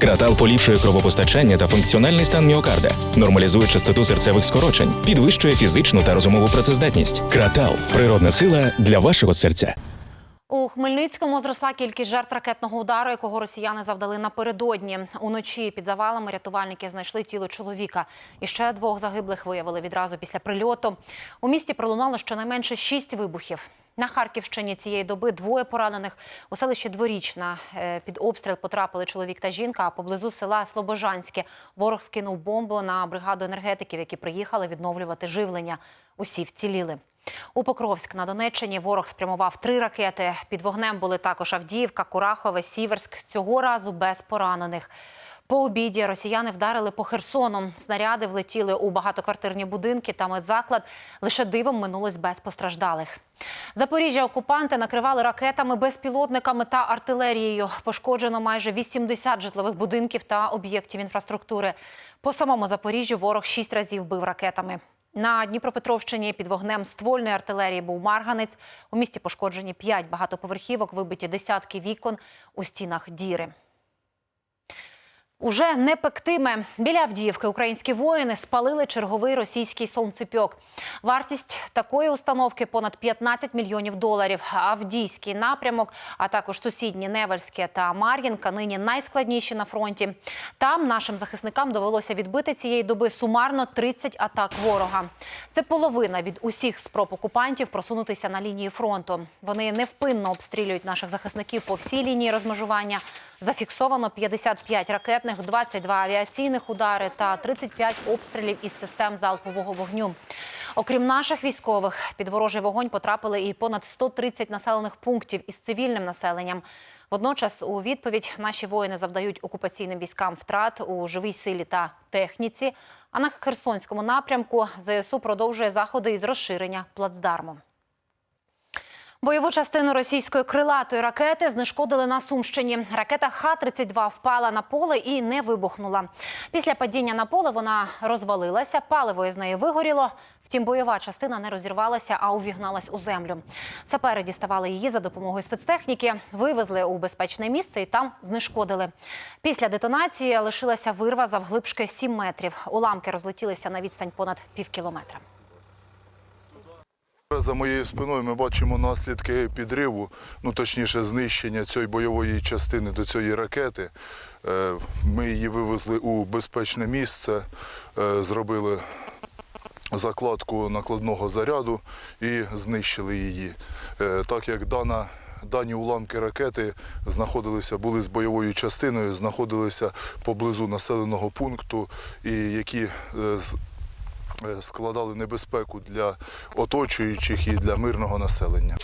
Кратал поліпшує кровопостачання та функціональний стан міокарда, нормалізує частоту серцевих скорочень, підвищує фізичну та розумову працездатність. Кратал природна сила для вашого серця. У Хмельницькому зросла кількість жертв ракетного удару, якого росіяни завдали напередодні. Уночі під завалами рятувальники знайшли тіло чоловіка. І ще двох загиблих виявили відразу після прильоту. У місті пролунало щонайменше шість вибухів. На Харківщині цієї доби двоє поранених. У селищі Дворічна е, під обстріл потрапили чоловік та жінка, а поблизу села Слобожанське ворог скинув бомбу на бригаду енергетиків, які приїхали відновлювати живлення. Усі вціліли. У Покровськ на Донеччині ворог спрямував три ракети. Під вогнем були також Авдіївка, Курахове, Сіверськ. Цього разу без поранених. По обіді росіяни вдарили по Херсону. Снаряди влетіли у багатоквартирні будинки та медзаклад. Лише дивом минулось без постраждалих. Запоріжжя окупанти накривали ракетами, безпілотниками та артилерією. Пошкоджено майже 80 житлових будинків та об'єктів інфраструктури. По самому Запоріжжю ворог шість разів бив ракетами. На Дніпропетровщині під вогнем ствольної артилерії був Марганець. У місті пошкоджені п'ять багатоповерхівок, вибиті десятки вікон, у стінах діри. Уже не пектиме. Біля Авдіївки українські воїни спалили черговий російський сонцепьок. Вартість такої установки понад 15 мільйонів доларів. Авдійський напрямок, а також сусідні Невельське та Мар'їнка нині найскладніші на фронті. Там нашим захисникам довелося відбити цієї доби сумарно 30 атак ворога. Це половина від усіх спроб окупантів просунутися на лінії фронту. Вони невпинно обстрілюють наших захисників по всій лінії розмежування. Зафіксовано 55 ракетних, 22 авіаційних удари та 35 обстрілів із систем залпового вогню. Окрім наших військових, під ворожий вогонь потрапили і понад 130 населених пунктів із цивільним населенням. Водночас, у відповідь наші воїни завдають окупаційним військам втрат у живій силі та техніці. А на Херсонському напрямку ЗСУ продовжує заходи із розширення плацдарму. Бойову частину російської крилатої ракети знешкодили на Сумщині. Ракета Х-32 впала на поле і не вибухнула. Після падіння на поле вона розвалилася, паливо із неї вигоріло. Втім, бойова частина не розірвалася, а увігналась у землю. Сапери діставали її за допомогою спецтехніки, вивезли у безпечне місце і там знешкодили. Після детонації лишилася вирва завглибшки 7 метрів. Уламки розлетілися на відстань понад півкілометра. За моєю спиною ми бачимо наслідки підриву, ну точніше, знищення цієї бойової частини до цієї ракети. Е, Ми її вивезли у безпечне місце, е, зробили закладку накладного заряду і знищили її. Е, Так як дана. Дані уламки ракети знаходилися, були з бойовою частиною, знаходилися поблизу населеного пункту, і які Е, складали небезпеку для оточуючих і для мирного населення.